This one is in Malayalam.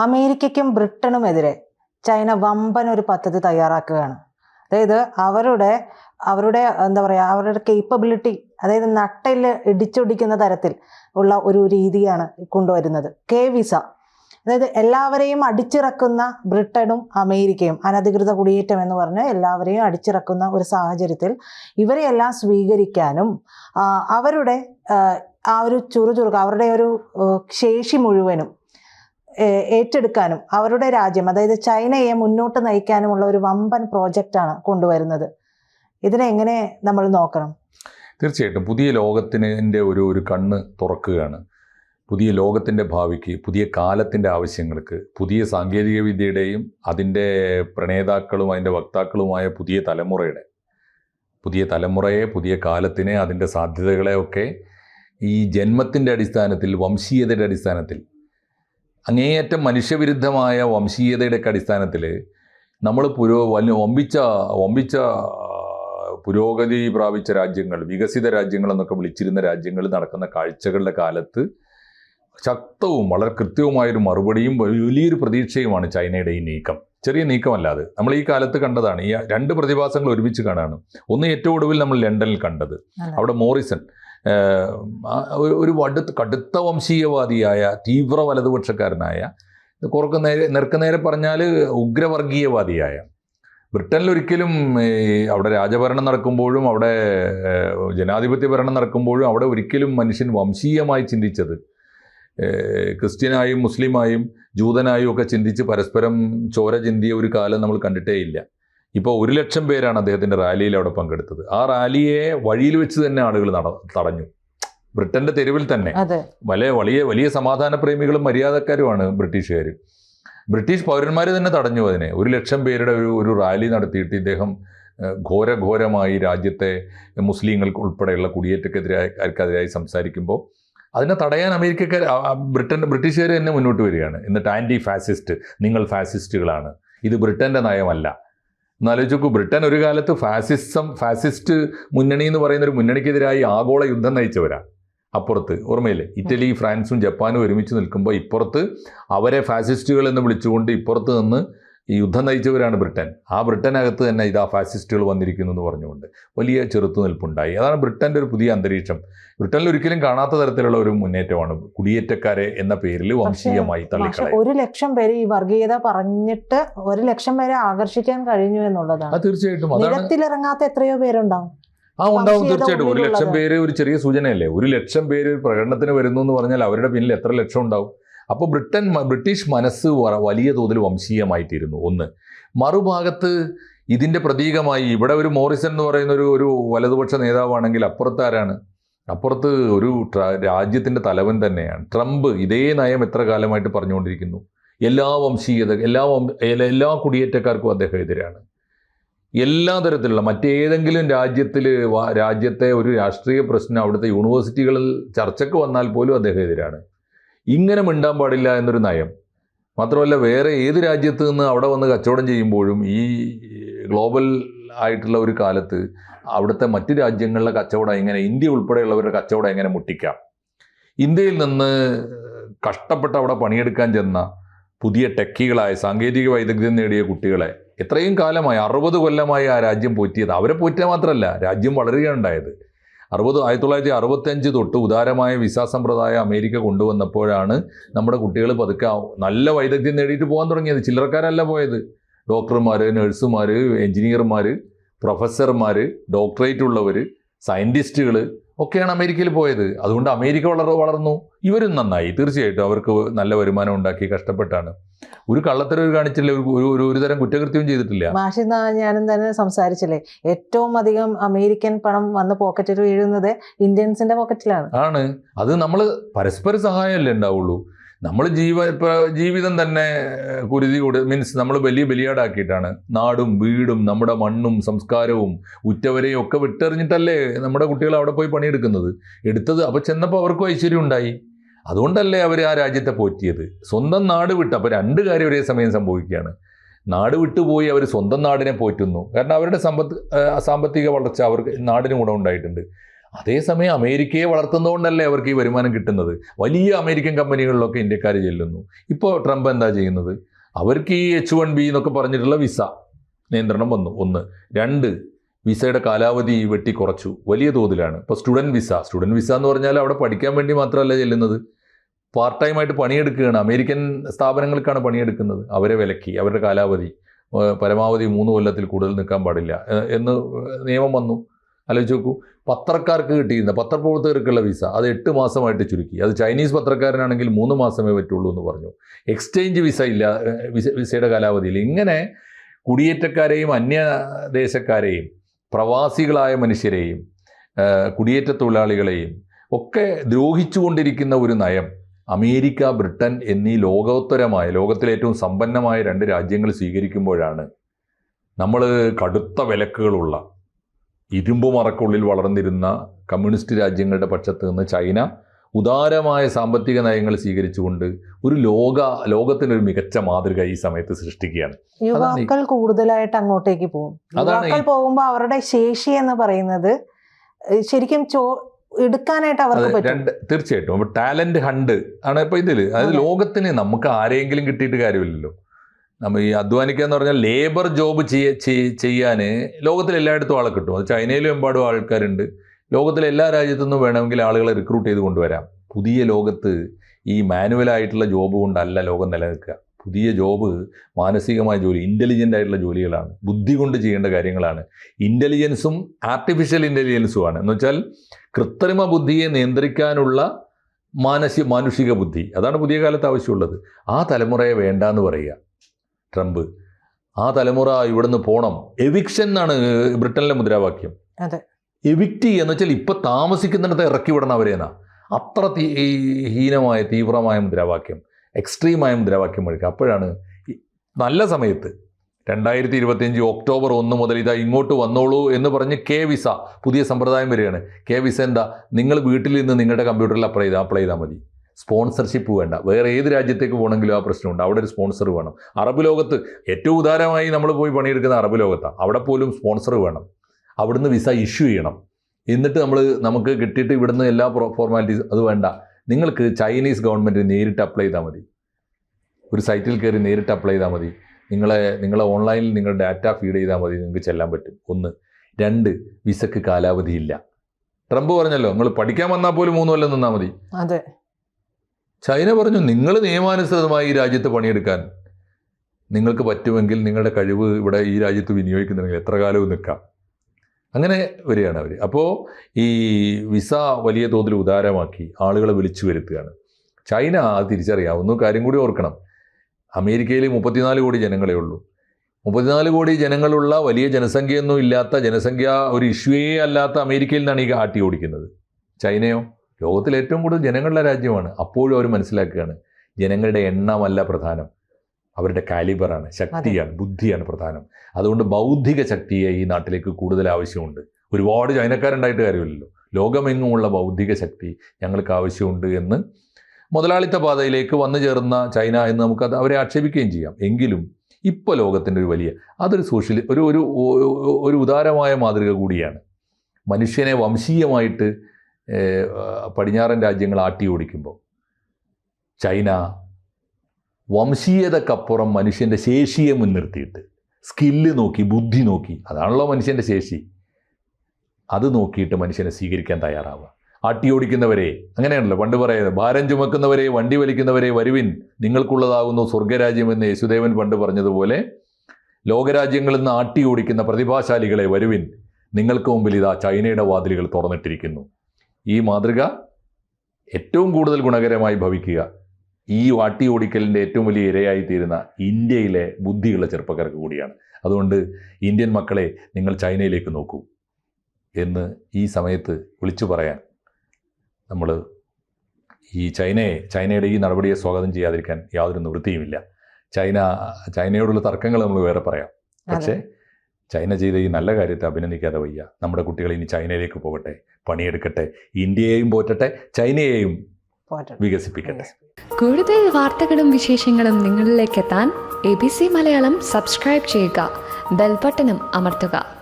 അമേരിക്കയ്ക്കും ബ്രിട്ടനുമെതിരെ ചൈന വമ്പൻ ഒരു പദ്ധതി തയ്യാറാക്കുകയാണ്. അതായത് അവരുടെ അവരുടെ എന്താ പറയുക അവരുടെ കേപ്പബിലിറ്റി അതായത് നട്ടയിൽ ഇടിച്ചൊടിക്കുന്ന തരത്തിൽ ഉള്ള ഒരു രീതിയാണ് കൊണ്ടുവരുന്നത്. K visa. അതായത് എല്ലാവരെയും അടിച്ചിറക്കുന്ന ബ്രിട്ടനും അമേരിക്കയും അനധികൃത കുടിയേറ്റം എന്ന് പറഞ്ഞ് എല്ലാവരെയും അടിച്ചിറക്കുന്ന ഒരു സാഹചര്യത്തിൽ ഇവരെയെല്ലാം സ്വീകരിക്കാനും അവരുടെ ആ, ഒരു ചുറുചുറുക്ക് അവരുടെ ഒരു ശേഷി മുഴുവനും ഏറ്റെടുക്കാനും അവരുടെ രാജ്യം അതായത് ചൈനയെ മുന്നോട്ട് നയിക്കാനുമുള്ള ഒരു വമ്പൻ പ്രോജക്റ്റാണ് കൊണ്ടുവരുന്നത്. ഇതിനെ എങ്ങനെ നമ്മൾ നോക്കണം? തീർച്ചയായിട്ടും. പുതിയ ലോകത്തിന്റെ ഒരു ഒരു കണ്ണ് തുറക്കുകയാണ്. പുതിയ ലോകത്തിന്റെ ഭാവിക്ക് പുതിയ കാലത്തിന്റെ ആവശ്യങ്ങൾക്ക് പുതിയ സാങ്കേതിക വിദ്യയുടെയും അതിന്റെ പ്രണേതാക്കളും അതിന്റെ വക്താക്കളുമായ പുതിയ തലമുറയുടെ പുതിയ തലമുറയെ പുതിയ കാലത്തിനെ അതിന്റെ സാധ്യതകളെ ഒക്കെ ഈ ജന്മത്തിന്റെ അടിസ്ഥാനത്തിൽ വംശീയതയുടെ അടിസ്ഥാനത്തിൽ അങ്ങേയറ്റം മനുഷ്യവിരുദ്ധമായ വംശീയതയുടെയൊക്കെ അടിസ്ഥാനത്തിൽ നമ്മൾ പുരോ വലിയ വമ്പിച്ച വമ്പിച്ച പുരോഗതി പ്രാപിച്ച രാജ്യങ്ങൾ വികസിത രാജ്യങ്ങൾ എന്നൊക്കെ വിളിച്ചിരുന്ന രാജ്യങ്ങൾ നടക്കുന്ന കാഴ്ചകളുടെ കാലത്ത് ശക്തവും വളരെ കൃത്യവുമായൊരു മറുപടിയും വലിയൊരു പ്രതീക്ഷയുമാണ് ചൈനയുടെ ഈ നീക്കം. ചെറിയ നീക്കമല്ലാതെ. നമ്മൾ ഈ കാലത്ത് കണ്ടതാണ് ഈ രണ്ട് പ്രതിഭാസങ്ങൾ ഒരുമിച്ച് കാണാണ്. ഒന്ന് ഏറ്റവും ഒടുവിൽ നമ്മൾ ലണ്ടനിൽ കണ്ടത്. അവിടെ മോറിസൺ ഒരു- വടു കടുത്ത വംശീയവാദിയായ തീവ്ര വലതുപക്ഷക്കാരനായ കുറക്ക് നേരെ നേരെ പറഞ്ഞാൽ ഉഗ്രവർഗീയവാദിയായ. ബ്രിട്ടനിൽ ഒരിക്കലും അവിടെ രാജഭരണം നടക്കുമ്പോഴും അവിടെ ജനാധിപത്യ ഭരണം നടക്കുമ്പോഴും അവിടെ ഒരിക്കലും മനുഷ്യൻ വംശീയമായി ചിന്തിച്ചത്. ക്രിസ്ത്യനായും മുസ്ലിമായും ജൂതനായും ഒക്കെ ചിന്തിച്ച് പരസ്പരം ചോര ചിന്തിയ ഒരു കാലം നമ്മൾ കണ്ടിട്ടേ ഇല്ല ഇപ്പോൾ ഒരു ലക്ഷം പേരാണ് അദ്ദേഹത്തിന്റെ റാലിയിൽ അവിടെ പങ്കെടുത്തത്. ആ റാലിയെ വഴിയിൽ വെച്ച് തന്നെ ആളുകൾ നട തടഞ്ഞു. ബ്രിട്ടന്റെ തെരുവിൽ തന്നെ. വലിയ വലിയ വലിയ സമാധാന പ്രേമികളും മര്യാദക്കാരുമാണ് ബ്രിട്ടീഷുകാർ. ബ്രിട്ടീഷ് പൗരന്മാർ തന്നെ തടഞ്ഞു അതിനെ. ഒരു ലക്ഷം പേരുടെ ഒരു ഒരു റാലി നടത്തിയിട്ട് ഇദ്ദേഹം ഘോരഘോരമായി രാജ്യത്തെ മുസ്ലിങ്ങൾക്ക് ഉൾപ്പെടെയുള്ള കുടിയേറ്റക്കെതിരായി സംസാരിക്കുമ്പോൾ അതിനെ തടയാൻ അമേരിക്കക്കാർ ബ്രിട്ടൻ ബ്രിട്ടീഷുകാർ തന്നെ മുന്നോട്ട് വരികയാണ്. എന്നിട്ട് ആന്റി ഫാസിസ്റ്റ് നിങ്ങൾ ഫാസിസ്റ്റുകളാണ് ഇത് ബ്രിട്ടന്റെ നയമല്ല. എന്നാലോചിച്ച് നോക്കൂ ബ്രിട്ടൻ ഒരു കാലത്ത് ഫാസിസം ഫാസിസ്റ്റ് മുന്നണി എന്ന് പറയുന്ന ഒരു മുന്നണിക്കെതിരായി ആഗോള യുദ്ധം നയിച്ചവരാ. അപ്പുറത്ത് ഓർമ്മയില്ലേ? ഇറ്റലി ഫ്രാൻസും ജപ്പാനും ഒരുമിച്ച് നിൽക്കുമ്പോൾ ഇപ്പുറത്ത് അവരെ ഫാസിസ്റ്റുകൾ എന്ന് വിളിച്ചുകൊണ്ട് ഇപ്പുറത്ത് നിന്ന് ഈ യുദ്ധം നയിച്ചവരാണ് ബ്രിട്ടൻ. ആ ബ്രിട്ടനകത്ത് തന്നെ ഇതാ ഫാസിസ്റ്റുകൾ വന്നിരിക്കുന്നു എന്ന് പറഞ്ഞുകൊണ്ട് വലിയ ചെറുത്തുനിൽപ്പുണ്ടായി. അതാണ് ബ്രിട്ടന്റെ ഒരു പുതിയ അന്തരീക്ഷം. ബ്രിട്ടനിൽ ഒരിക്കലും കാണാത്ത തരത്തിലുള്ള ഒരു മുന്നേറ്റമാണ് കുടിയേറ്റക്കാരെ എന്ന പേരിൽ വംശീയമായി തള്ളിക്കളയും ഒരു ലക്ഷം പേര് ഈ വർഗീയത പറഞ്ഞിട്ട് ഒരു ലക്ഷം പേരെ ആകർഷിക്കാൻ കഴിഞ്ഞു എന്നുള്ളതാണ്. തീർച്ചയായിട്ടും. നിരത്തിലിറങ്ങാത്ത എത്രയോ പേരുണ്ടാവും. ആ ഉണ്ടാവും തീർച്ചയായിട്ടും. ഒരു ലക്ഷം. പേര് ഒരു ചെറിയ സൂചനയല്ലേ? ഒരു ലക്ഷം പേര് ഒരു പ്രകടനത്തിന് വരുന്നു എന്ന് പറഞ്ഞാൽ അവരുടെ പിന്നിൽ എത്ര ലക്ഷം ഉണ്ടാവും? അപ്പോൾ ബ്രിട്ടൻ ബ്രിട്ടീഷ് മനസ്സ് വലിയ തോതിൽ വംശീയമായിട്ടിരുന്നു. ഒന്ന് മറുഭാഗത്ത് ഇതിന്റെ പ്രതീകമായി ഇവിടെ ഒരു മോറിസൺ എന്ന് പറയുന്ന ഒരു ഒരു വലതുപക്ഷ നേതാവാണെങ്കിൽ അപ്പുറത്താരാണ്? അപ്പുറത്ത് ഒരു രാജ്യത്തിന്റെ തലവൻ തന്നെയാണ്. ട്രംപ് ഇതേ നയം എത്ര കാലമായിട്ട് പറഞ്ഞുകൊണ്ടിരിക്കുന്നു? എല്ലാ വംശീയത എല്ലാ- എല്ലാ കുടിയേറ്റക്കാർക്കും അദ്ദേഹം എതിരാണ്. എല്ലാ തരത്തിലുള്ള മറ്റേതെങ്കിലും രാജ്യത്തിൽ രാജ്യത്തെ ഒരു രാഷ്ട്രീയ പ്രശ്നം അവിടുത്തെ യൂണിവേഴ്സിറ്റികളിൽ ചർച്ചയ്ക്ക് വന്നാൽ പോലും അദ്ദേഹം എതിരാണ്. ഇങ്ങനെ മിണ്ടാൻ പാടില്ല എന്നൊരു നയം. മാത്രമല്ല വേറെ ഏത് രാജ്യത്ത് നിന്ന് അവിടെ വന്ന് കച്ചവടം ചെയ്യുമ്പോഴും ഈ ഗ്ലോബൽ ആയിട്ടുള്ള ഒരു കാലത്ത് അവിടുത്തെ മറ്റു രാജ്യങ്ങളിലെ കച്ചവടം എങ്ങനെ ഇന്ത്യ ഉൾപ്പെടെയുള്ളവരുടെ കച്ചവടം എങ്ങനെ മുട്ടിക്കാം? ഇന്ത്യയിൽ നിന്ന് കഷ്ടപ്പെട്ട് അവിടെ പണിയെടുക്കാൻ ചെന്ന പുതിയ ടെക്കികളായ സാങ്കേതിക വൈദഗ്ധ്യം നേടിയ കുട്ടികളെ എത്രയും കാലമായി അറുപത് കൊല്ലമായി ആ രാജ്യം പോറ്റിയത്. അവരെ പോറ്റുക മാത്രമല്ല രാജ്യം വളരുകയാണ് ഉണ്ടായത്. അറുപത് ആയിരത്തി തൊള്ളായിരത്തി അറുപത്തഞ്ച് തൊട്ട് ഉദാരമായ വിസ സമ്പ്രദായം അമേരിക്ക കൊണ്ടുവന്നപ്പോഴാണ് നമ്മുടെ കുട്ടികൾ പതുക്കെ നല്ല വൈദഗ്ധ്യം നേടിയിട്ട് പോകാൻ തുടങ്ങിയത്. ചില്ലറക്കാരല്ല പോയത്. ഡോക്ടർമാർ നഴ്സുമാർ എഞ്ചിനീയർമാർ പ്രൊഫസർമാർ ഡോക്ടറേറ്റ് ഉള്ളവർ സയന്റിസ്റ്റുകൾ ഒക്കെയാണ് അമേരിക്കയിൽ പോയത്. അതുകൊണ്ട് അമേരിക്ക വളർ വളർന്നു. ഇവരും നന്നായി. തീർച്ചയായിട്ടും അവർക്ക് നല്ല വരുമാനം ഉണ്ടാക്കി കഷ്ടപ്പെട്ടാണ്. ഒരു കള്ളത്തരവ് കാണിച്ചില്ല? ഒരു ഒരു- ഒരു ഒരു തരം കുറ്റകൃത്യവും ചെയ്തിട്ടില്ല. മാഷി ഞാനും തന്നെ സംസാരിച്ചില്ലേ? ഏറ്റവും അധികം അമേരിക്കൻ പണം വന്ന് പോക്കറ്റിൽ വീഴുന്നത് ഇന്ത്യൻസിന്റെ പോക്കറ്റിലാണ്. ആണ്. അത് നമ്മൾ പരസ്പര സഹായമല്ലേ ഉണ്ടാവുള്ളൂ. നമ്മൾ ജീവ ജീവിതം തന്നെ കുരുതി കൂടി മീൻസ് നമ്മൾ വലിയ ബലിയാടാക്കിയിട്ടാണ്. നാടും വീടും നമ്മുടെ മണ്ണും സംസ്കാരവും ഉറ്റവരെയും ഒക്കെ വിട്ടെറിഞ്ഞിട്ടല്ലേ നമ്മുടെ കുട്ടികൾ അവിടെ പോയി പണിയെടുക്കുന്നത്. എടുത്തത് അപ്പോൾ ചെന്നപ്പോൾ അവർക്കും ഐശ്വര്യം ഉണ്ടായി. അതുകൊണ്ടല്ലേ അവർ ആ രാജ്യത്തെ പോറ്റിയത്. സ്വന്തം നാട് വിട്ട് അപ്പോൾ രണ്ട് കാര്യം ഒരേ സമയം സംഭവിക്കുകയാണ്. നാട് വിട്ടുപോയി അവർ സ്വന്തം നാടിനെ പോറ്റുന്നു. കാരണം അവരുടെ സമ്പത്ത് സാമ്പത്തിക വളർച്ച അവർക്ക് നാടിന് ഗുണം ഉണ്ടായിട്ടുണ്ട്. അതേസമയം അമേരിക്കയെ വളർത്തുന്നതുകൊണ്ടല്ലേ അവർക്ക് ഈ വരുമാനം കിട്ടുന്നത്? വലിയ അമേരിക്കൻ കമ്പനികളിലൊക്കെ ഇന്ത്യക്കാർ ചെല്ലുന്നു. ഇപ്പോൾ ട്രംപ് എന്താ ചെയ്യുന്നത്? അവർക്ക് ഈ എച്ച് വൺ ബി എന്നൊക്കെ പറഞ്ഞിട്ടുള്ള വിസ നിയന്ത്രണം വന്നു. ഒന്ന്. രണ്ട്. വിസയുടെ കാലാവധി വെട്ടി കുറച്ചു. വലിയ തോതിലാണ്. ഇപ്പോൾ സ്റ്റുഡന്റ് വിസ. സ്റ്റുഡന്റ് വിസ എന്ന് പറഞ്ഞാൽ അവിടെ പഠിക്കാൻ വേണ്ടി മാത്രമല്ല ചെല്ലുന്നത്. പാർട്ട് ടൈം ആയിട്ട് പണിയെടുക്കുകയാണ്. അമേരിക്കൻ സ്ഥാപനങ്ങൾക്കാണ് പണിയെടുക്കുന്നത്. അവരെ വിലക്കി. അവരുടെ കാലാവധി. പരമാവധി മൂന്ന് കൊല്ലത്തിൽ കൂടുതൽ നിൽക്കാൻ പാടില്ല. എന്ന് നിയമം വന്നു. ആലോചിച്ച് നോക്കൂ. പത്രക്കാർക്ക് കിട്ടിയിരുന്ന പത്രപ്രവർത്തകർക്കുള്ള വിസ അത് എട്ട് മാസമായിട്ട് ചുരുക്കി. അത് ചൈനീസ് പത്രക്കാരനാണെങ്കിൽ മൂന്ന് മാസമേ പറ്റുള്ളൂ എന്ന് പറഞ്ഞു. എക്സ്ചേഞ്ച് വിസ ഇല്ല വിസ വിസയുടെ കാലാവധിയിൽ. ഇങ്ങനെ കുടിയേറ്റക്കാരെയും അന്യദേശക്കാരെയും പ്രവാസികളായ മനുഷ്യരെയും കുടിയേറ്റ തൊഴിലാളികളെയും ഒക്കെ ദ്രോഹിച്ചുകൊണ്ടിരിക്കുന്ന ഒരു നയം അമേരിക്ക ബ്രിട്ടൻ എന്നീ ലോകോത്തരമായ ലോകത്തിലെ ഏറ്റവും സമ്പന്നമായ രണ്ട് രാജ്യങ്ങൾ സ്വീകരിക്കുമ്പോഴാണ് നമ്മൾ കടുത്ത വിലക്കുകളുള്ള ഇരുമ്പ് മറക്കുള്ളിൽ വളർന്നിരുന്ന കമ്മ്യൂണിസ്റ്റ് രാജ്യങ്ങളുടെ പക്ഷത്ത് നിന്ന് ചൈന ഉദാരമായ സാമ്പത്തിക നയങ്ങൾ സ്വീകരിച്ചുകൊണ്ട് ഒരു ലോക ലോകത്തിനൊരു മികച്ച മാതൃക ഈ സമയത്ത് സൃഷ്ടിക്കുകയാണ്. യുവാക്കൾ കൂടുതലായിട്ട് അങ്ങോട്ടേക്ക് പോകും. യുവാക്കൾ പോകുമ്പോൾ അവരുടെ ശേഷി എന്ന് പറയുന്നത് ശരിക്കും ചോ എടുക്കാനായിട്ട് അവർക്ക് രണ്ട് തീർച്ചയായിട്ടും. ടാലന്റ് ഹണ്ട് ആണ് ഇപ്പൊ ഇതിൽ. അതായത് ലോകത്തിന് നമുക്ക് ആരെങ്കിലും കിട്ടിയിട്ട് കാര്യമില്ലല്ലോ. നമ്മൾ ഈ അധ്വാനിക്കുക എന്ന് പറഞ്ഞാൽ ലേബർ ജോബ് ചെയ്യാൻ ലോകത്തിൽ എല്ലായിടത്തും ആളെ കിട്ടും. അത് ചൈനയിലും എമ്പാടും ആൾക്കാരുണ്ട്. ലോകത്തിലെ എല്ലാ രാജ്യത്തു നിന്നും വേണമെങ്കിൽ ആളുകളെ റിക്രൂട്ട് ചെയ്ത് കൊണ്ടുവരാം. പുതിയ ലോകത്ത് ഈ മാനുവലായിട്ടുള്ള ജോബ് കൊണ്ടല്ല ലോകം നിലനിൽക്കുക. പുതിയ ജോബ് മാനസികമായ ജോലി ഇന്റലിജന്റ് ആയിട്ടുള്ള ജോലികളാണ്. ബുദ്ധി കൊണ്ട് ചെയ്യേണ്ട കാര്യങ്ങളാണ്. ഇന്റലിജൻസും ആർട്ടിഫിഷ്യൽ ഇന്റലിജൻസുമാണ് എന്ന് വെച്ചാൽ കൃത്രിമ ബുദ്ധിയെ നിയന്ത്രിക്കാനുള്ള മാനസിക മാനുഷിക ബുദ്ധി. അതാണ് പുതിയ കാലത്ത് ആവശ്യമുള്ളത്. ആ തലമുറയെ വേണ്ട എന്ന് പറയുക. ട്രംപ്. ആ തലമുറ ഇവിടുന്ന് പോണം. എവിക്ഷൻ എന്നാണ് ബ്രിട്ടനിലെ മുദ്രാവാക്യം. എവിക്റ്റ് എന്ന് വെച്ചാൽ ഇപ്പം താമസിക്കുന്നിടത്ത് ഇറക്കി വിടണം അവരേന്നാ അത്ര തീ ഹീനമായ തീവ്രമായ മുദ്രാവാക്യം എക്സ്ട്രീമായ മുദ്രാവാക്യം വഴിക്കുക അപ്പോഴാണ് നല്ല സമയത്ത് രണ്ടായിരത്തി ഇരുപത്തിയഞ്ച് ഒക്ടോബർ ഒന്ന് മുതൽ ഇതാ ഇങ്ങോട്ട് വന്നോളൂ എന്ന് പറഞ്ഞ് കെ വിസ പുതിയ സമ്പ്രദായം വരികയാണ്. കെ വിസ എന്താ? നിങ്ങൾ വീട്ടിൽ നിന്ന് നിങ്ങളുടെ കമ്പ്യൂട്ടറിൽ അപ്ലൈ ചെയ്താൽ അപ്ലൈ ചെയ്താൽ മതി. സ്പോൺസർഷിപ്പ് വേണ്ട. വേറെ ഏത് രാജ്യത്തേക്ക് പോകണമെങ്കിലും ആ പ്രശ്നമുണ്ട്. അവിടെ ഒരു സ്പോൺസർ വേണം. അറബ് ലോകത്ത് ഏറ്റവും ഉദാരമായി നമ്മൾ പോയി പണിയെടുക്കുന്ന അറബ് ലോകത്താണ് അവിടെ പോലും സ്പോൺസർ വേണം. അവിടുന്ന് വിസ ഇഷ്യൂ ചെയ്യണം. എന്നിട്ട് നമ്മൾ നമുക്ക് കിട്ടിയിട്ട് ഇവിടുന്ന് എല്ലാ ഫോർമാലിറ്റീസ് അത് വേണ്ട. നിങ്ങൾക്ക് ചൈനീസ് ഗവൺമെന്റ് നേരിട്ട് അപ്ലൈ ചെയ്താൽ മതി. ഒരു സൈറ്റിൽ കയറി നേരിട്ട് അപ്ലൈ ചെയ്താൽ മതി. നിങ്ങളെ നിങ്ങളെ ഓൺലൈനിൽ നിങ്ങളുടെ ഡാറ്റ ഫീഡ് ചെയ്താൽ മതി. നിങ്ങൾക്ക് ചെല്ലാൻ പറ്റും. ഒന്ന്. രണ്ട്. വിസക്ക് കാലാവധിയില്ല. ട്രംപ് പറഞ്ഞല്ലോ നിങ്ങൾ പഠിക്കാൻ വന്നാൽ പോലും മൂന്ന് കൊല്ലം നിന്നാൽ മതി. അതെ. ചൈന പറഞ്ഞു നിങ്ങൾ നിയമാനുസൃതമായി ഈ രാജ്യത്ത് പണിയെടുക്കാൻ നിങ്ങൾക്ക് പറ്റുമെങ്കിൽ നിങ്ങളുടെ കഴിവ് ഇവിടെ ഈ രാജ്യത്ത് വിനിയോഗിക്കുന്നുണ്ടെങ്കിൽ എത്ര കാലവും നിൽക്കാം. അങ്ങനെ വരികയാണ് അവർ അപ്പോൾ ഈ വിസ വലിയ തോതിൽ ഉദാരമാക്കി ആളുകളെ വിളിച്ചു വരുത്തുകയാണ്. ചൈന അത് തിരിച്ചറിയാവുന്ന കാര്യം കൂടി ഓർക്കണം. അമേരിക്കയിൽ മുപ്പത്തിനാല് കോടി ജനങ്ങളെ ഉള്ളൂ. മുപ്പത്തിനാല് കോടി ജനങ്ങളുള്ള വലിയ ജനസംഖ്യയൊന്നും ഇല്ലാത്ത ജനസംഖ്യ ഒരു ഇഷ്യൂയേ അല്ലാത്ത അമേരിക്കയിൽ നിന്നാണ് ഈ ആട്ടി ഓടിക്കുന്നത്. ചൈനയോ? ലോകത്തിലെ ഏറ്റവും കൂടുതൽ ജനങ്ങളുടെ രാജ്യമാണ്. അപ്പോഴും അവർ മനസ്സിലാക്കുകയാണ്. ജനങ്ങളുടെ എണ്ണമല്ല പ്രധാനം. അവരുടെ കാലിബറാണ് ശക്തിയാണ് ബുദ്ധിയാണ് പ്രധാനം. അതുകൊണ്ട് ബൗദ്ധിക ശക്തിയെ ഈ നാട്ടിലേക്ക് കൂടുതൽ ആവശ്യമുണ്ട്. ഒരുപാട് ചൈനക്കാരുണ്ടായിട്ട് കാര്യമില്ലല്ലോ. ലോകമെങ്ങുമുള്ള ബൗദ്ധിക ശക്തി ഞങ്ങൾക്ക് ആവശ്യമുണ്ട് എന്ന് മുതലാളിത്ത പാതയിലേക്ക് വന്നു ചേർന്ന ചൈന എന്ന് നമുക്കത് അവരെ ആക്ഷേപിക്കുകയും ചെയ്യാം. എങ്കിലും ഇപ്പോൾ ലോകത്തിന്റെ ഒരു വലിയ അതൊരു സോഷ്യൽ ഒരു ഒരു ഒരു ഉദാരമായ മാതൃക കൂടിയാണ്. മനുഷ്യനെ വംശീയമായിട്ട് പടിഞ്ഞാറൻ രാജ്യങ്ങൾ ആട്ടി ഓടിക്കുമ്പോൾ ചൈന വംശീയതക്കപ്പുറം മനുഷ്യന്റെ ശേഷിയെ മുൻനിർത്തിയിട്ട് സ്കില്ല് നോക്കി ബുദ്ധി നോക്കി അതാണല്ലോ മനുഷ്യന്റെ ശേഷി. അത് നോക്കിയിട്ട് മനുഷ്യനെ സ്വീകരിക്കാൻ തയ്യാറാവുക. ആട്ടി ഓടിക്കുന്നവരെ അങ്ങനെയാണല്ലോ പണ്ട് പറയുന്നത് ഭാരം ചുമക്കുന്നവരെ വണ്ടി വലിക്കുന്നവരെ വരുവിൻ നിങ്ങൾക്കുള്ളതാകുന്നു സ്വർഗരാജ്യമെന്ന് യേശുദേവൻ പണ്ട് പറഞ്ഞതുപോലെ ലോകരാജ്യങ്ങളിൽ നിന്ന് ആട്ടി ഓടിക്കുന്ന പ്രതിഭാശാലികളെ വരുവിൻ നിങ്ങൾക്ക് മുമ്പിൽ ഇതാ ചൈനയുടെ വാതിലുകൾ തുറന്നിട്ടിരിക്കുന്നു. ഈ മാതൃക ഏറ്റവും കൂടുതൽ ഗുണകരമായി ഭവിക്കുക. ഈ വാട്ടി ഓടിക്കലിന്റെ ഏറ്റവും വലിയ ഇരയായി തീരുന്ന ഇന്ത്യയിലെ ബുദ്ധിയുള്ള ചെറുപ്പക്കാർക്ക് കൂടിയാണ്. അതുകൊണ്ട് ഇന്ത്യൻ മക്കളെ നിങ്ങൾ ചൈനയിലേക്ക് നോക്കൂ എന്ന് ഈ സമയത്ത് വിളിച്ചു പറയാൻ നമ്മൾ ഈ ചൈനയെ ചൈനയുടെ ഈ നടപടിയെ സ്വാഗതം ചെയ്യാതിരിക്കാൻ യാതൊരു നിവൃത്തിയുമില്ല. ചൈന ചൈനയോടുള്ള തർക്കങ്ങൾ നമ്മൾ വേറെ പറയാം. പക്ഷേ ചൈന ചെയ്ത ഈ നല്ല കാര്യത്തെ അഭിനന്ദിക്കാതെ വയ്യ. നമ്മുടെ കുട്ടികൾ ഇനി ചൈനയിലേക്ക് പോകട്ടെ പണിയെടുക്കട്ടെ ഇന്ത്യയെയും പോറ്റട്ടെ ചൈനയെയും. വികസിപ്പിക്കട്ടെ. കൂടുതൽ വാർത്തകളും വിശേഷങ്ങളും നിങ്ങളിലേക്ക് എത്താൻ A B C Malayalam subscribe ചെയ്യുക ബെൽബട്ടനും അമർത്തുക.